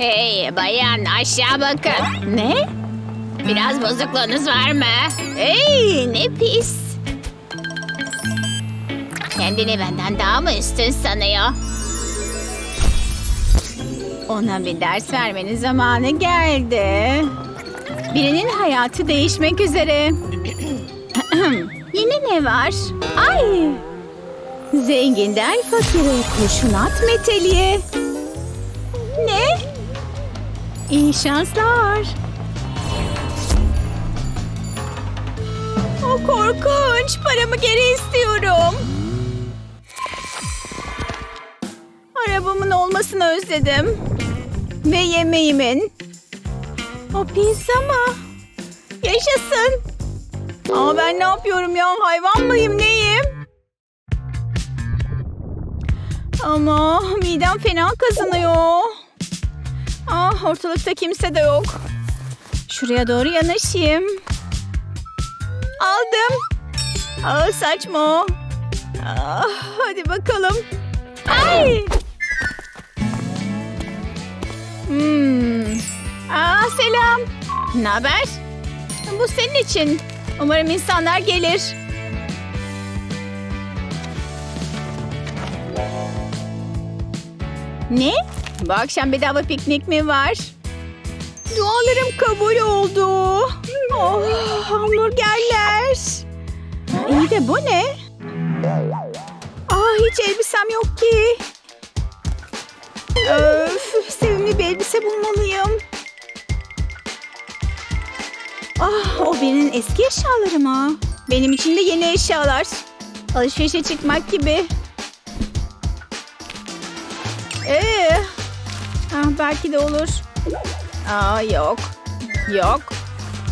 Hey bayan aşağı bakın. Ne? Biraz bozukluğunuz var mı? Hey ne pis. Kendini benden daha mı üstün sanıyor? Ona bir ders vermenin zamanı geldi. Birinin hayatı değişmek üzere. Yine ne var? Ay! Zenginden fakire kurşun at meteliğe. Ne? İyi şanslar. O korkunç. Paramı geri istiyorum. Arabamın olmasını özledim. Ve yemeğimin. O pizza mı? Yaşasın. Ama ben ne yapıyorum ya? Hayvan mıyım neyim? Ama midem fena kazanıyor. Ah ortalıkta kimse de yok. Şuraya doğru yanaşayım. Aldım. Ah saçma. Ah, hadi bakalım. Ay. Hmm. Aa, selam. Ne haber? Bu senin için. Umarım insanlar gelir. Ne? Bu akşam bedava piknik mi var? Dualarım kabul oldu. Oh, hamburgerler. İyi de bu ne? Aa, hiç elbisem yok ki. Öf, sevimli bir elbise bulmalıyım. Ah, o benim eski eşyaları mı? Benim için de yeni eşyalar. Alışverişe çıkmak gibi. Ee, ah, belki de olur. Aa, yok. Yok.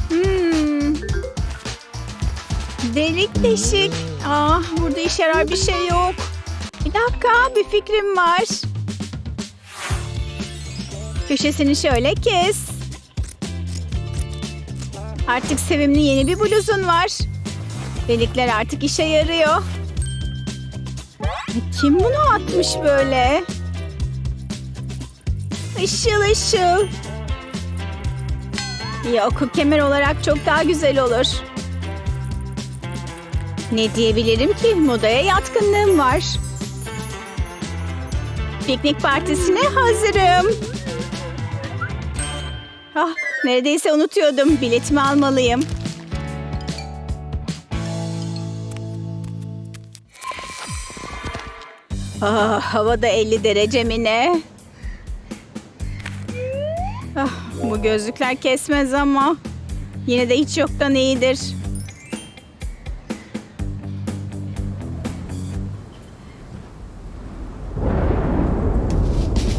Hmm. Delik deşik. Ah, burada işe yarar bir şey yok. Bir dakika, bir fikrim var. Köşesini şöyle kes. Artık sevimli yeni bir bluzun var. Delikler artık işe yarıyor. Kim bunu atmış böyle? Işıl ışıl. Yok kemer olarak çok daha güzel olur. Ne diyebilirim ki? Modaya yatkınlığım var. Piknik partisine hazırım. Ah, neredeyse unutuyordum. Biletimi almalıyım. Ah, havada 50 derece mi ne? Bu gözlükler kesmez ama yine de hiç yoktan iyidir.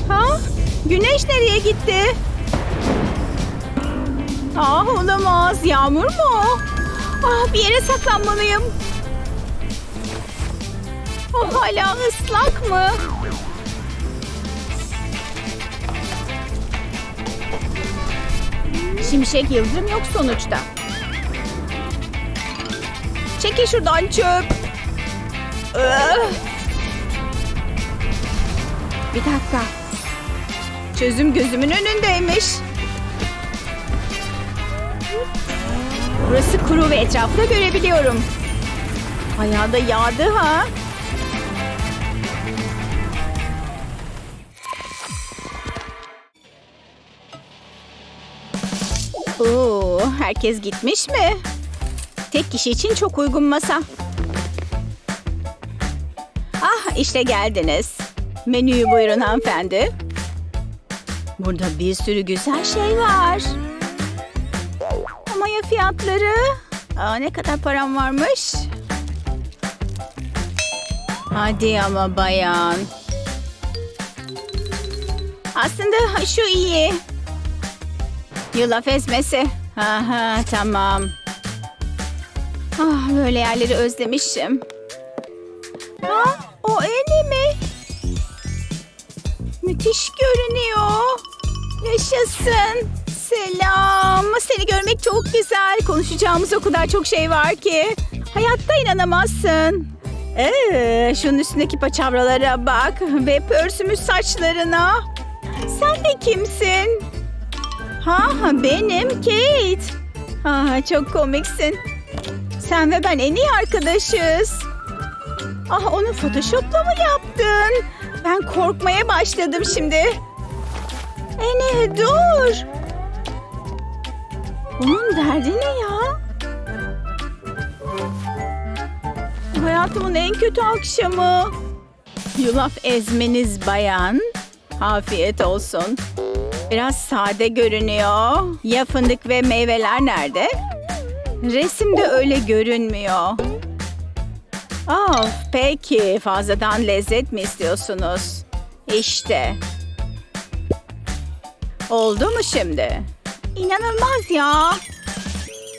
Ha? Güneş nereye gitti? Ah olamaz. Yağmur mu? Ah bir yere saklanmalıyım. O hala ıslak mı? Şimşek yıldırım yok sonuçta. Çekil şuradan çöp. Bir dakika. Çözüm gözümün önündeymiş. Burası kuru ve etrafı da görebiliyorum. Ayağı da yağdı ha. Oo, herkes gitmiş mi? Tek kişi için çok uygun masa. Ah işte geldiniz. Menüyü buyurun hanımefendi. Burada bir sürü güzel şey var. Ama ya fiyatları? Aa, ne kadar param varmış? Hadi ama bayan. Aslında şu iyi. Yulaf ezmesi. Ha ha tamam. Ah böyle yerleri özlemişim. Ha o eli mi? Müthiş görünüyor. Yaşasın. Selam. Seni görmek çok güzel. Konuşacağımız o kadar çok şey var ki. Hayatta inanamazsın. Ee, şunun üstündeki paçavralara bak ve pörsümüş saçlarına. Sen de kimsin? Ha benim Kate. Ha, çok komiksin. Sen ve ben en iyi arkadaşız. Ah onu Photoshop'la mı yaptın? Ben korkmaya başladım şimdi. Ene dur. Bunun derdi ne ya? Hayatımın en kötü akşamı. Yulaf ezmeniz bayan. Afiyet olsun. Biraz sade görünüyor. Ya fındık ve meyveler nerede? Resimde öyle görünmüyor. Of, peki fazladan lezzet mi istiyorsunuz? İşte. Oldu mu şimdi? İnanılmaz ya.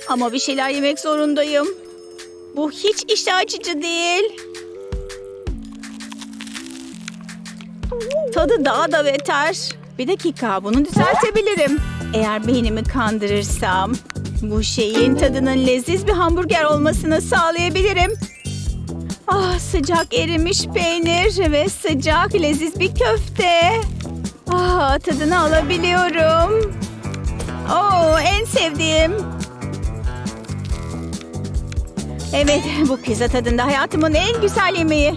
Ama bir şeyler yemek zorundayım. Bu hiç iştah açıcı değil. Tadı daha da beter. Bir dakika bunu düzeltebilirim. Eğer beynimi kandırırsam bu şeyin tadının leziz bir hamburger olmasını sağlayabilirim. Ah sıcak erimiş peynir ve sıcak leziz bir köfte. Ah tadını alabiliyorum. Oo en sevdiğim. Evet bu pizza tadında hayatımın en güzel yemeği.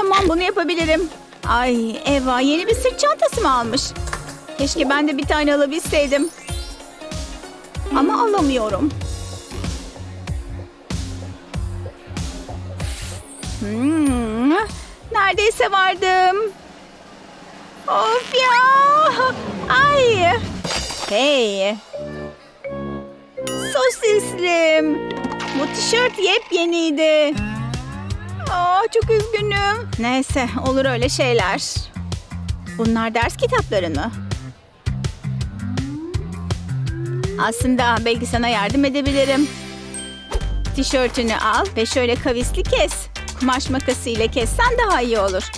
Tamam bunu yapabilirim. Ay Eva yeni bir sırt çantası mı almış? Keşke ben de bir tane alabilseydim. Ama alamıyorum. Hmm, neredeyse vardım. Of ya! Ay! Hey! Sosislim. Bu tişört yepyeniydi. Aa, çok üzgünüm. Neyse olur öyle şeyler. Bunlar ders kitapları mı? Aslında belki sana yardım edebilirim. Tişörtünü al ve şöyle kavisli kes. Kumaş makası ile kessen daha iyi olur.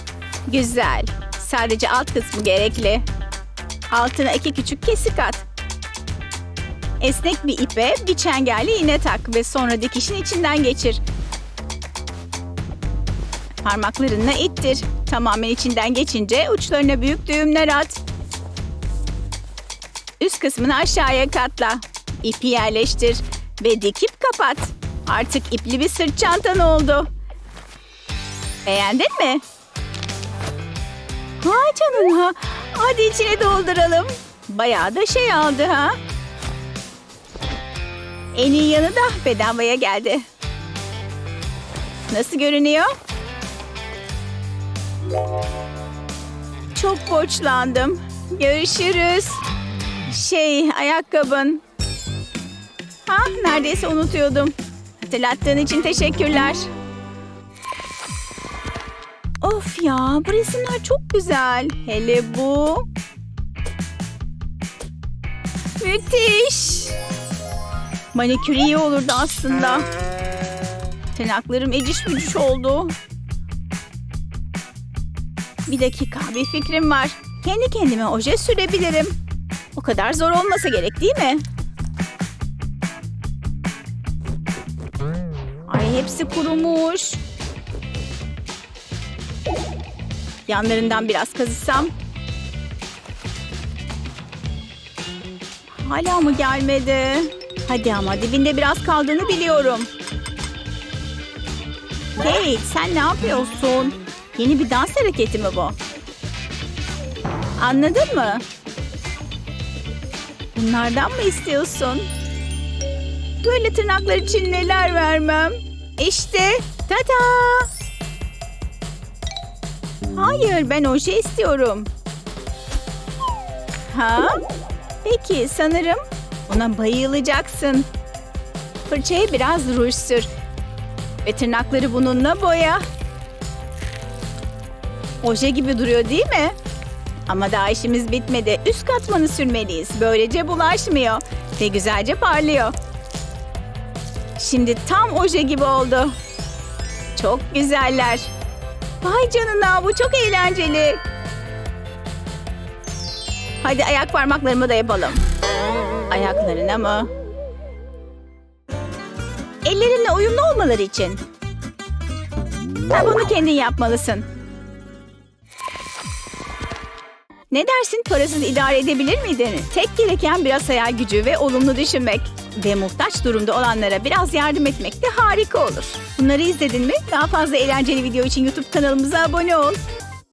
Güzel. Sadece alt kısmı gerekli. Altına iki küçük kesik at. Esnek bir ipe bir çengelli iğne tak ve sonra dikişin içinden geçir. Parmaklarınla ittir. Tamamen içinden geçince uçlarına büyük düğümler at. Üst kısmını aşağıya katla. İpi yerleştir ve dikip kapat. Artık ipli bir sırt çantan oldu. Beğendin mi? Vay canına. Hadi içine dolduralım. Bayağı da şey aldı ha. En iyi yanı da bedavaya geldi. Nasıl görünüyor? Çok borçlandım. Görüşürüz. Şey, ayakkabın. Ha, neredeyse unutuyordum. Hatırlattığın için teşekkürler. Of ya, bu resimler çok güzel. Hele bu. Müthiş. Manikür iyi olurdu aslında. Tırnaklarım eciş bücüş oldu. Bir dakika bir fikrim var. Kendi kendime oje sürebilirim. O kadar zor olmasa gerek değil mi? Ay hepsi kurumuş. Yanlarından biraz kazısam. Hala mı gelmedi? Hadi ama dibinde biraz kaldığını biliyorum. Hey sen ne yapıyorsun? Yeni bir dans hareketi mi bu? Anladın mı? Bunlardan mı istiyorsun? Böyle tırnaklar için neler vermem? İşte tada! Hayır ben oje istiyorum. Ha? Peki sanırım ona bayılacaksın. Fırçaya biraz ruj sür. Ve tırnakları bununla boya. Oje gibi duruyor değil mi? Ama daha işimiz bitmedi. Üst katmanı sürmeliyiz. Böylece bulaşmıyor. Ve güzelce parlıyor. Şimdi tam oje gibi oldu. Çok güzeller. Vay canına bu çok eğlenceli. Hadi ayak parmaklarımı da yapalım. Ayaklarına mı? Ellerinle uyumlu olmaları için. Ha, bunu kendin yapmalısın. Ne dersin parasız idare edebilir miydin? Tek gereken biraz hayal gücü ve olumlu düşünmek. Ve muhtaç durumda olanlara biraz yardım etmek de harika olur. Bunları izledin mi? Daha fazla eğlenceli video için YouTube kanalımıza abone ol.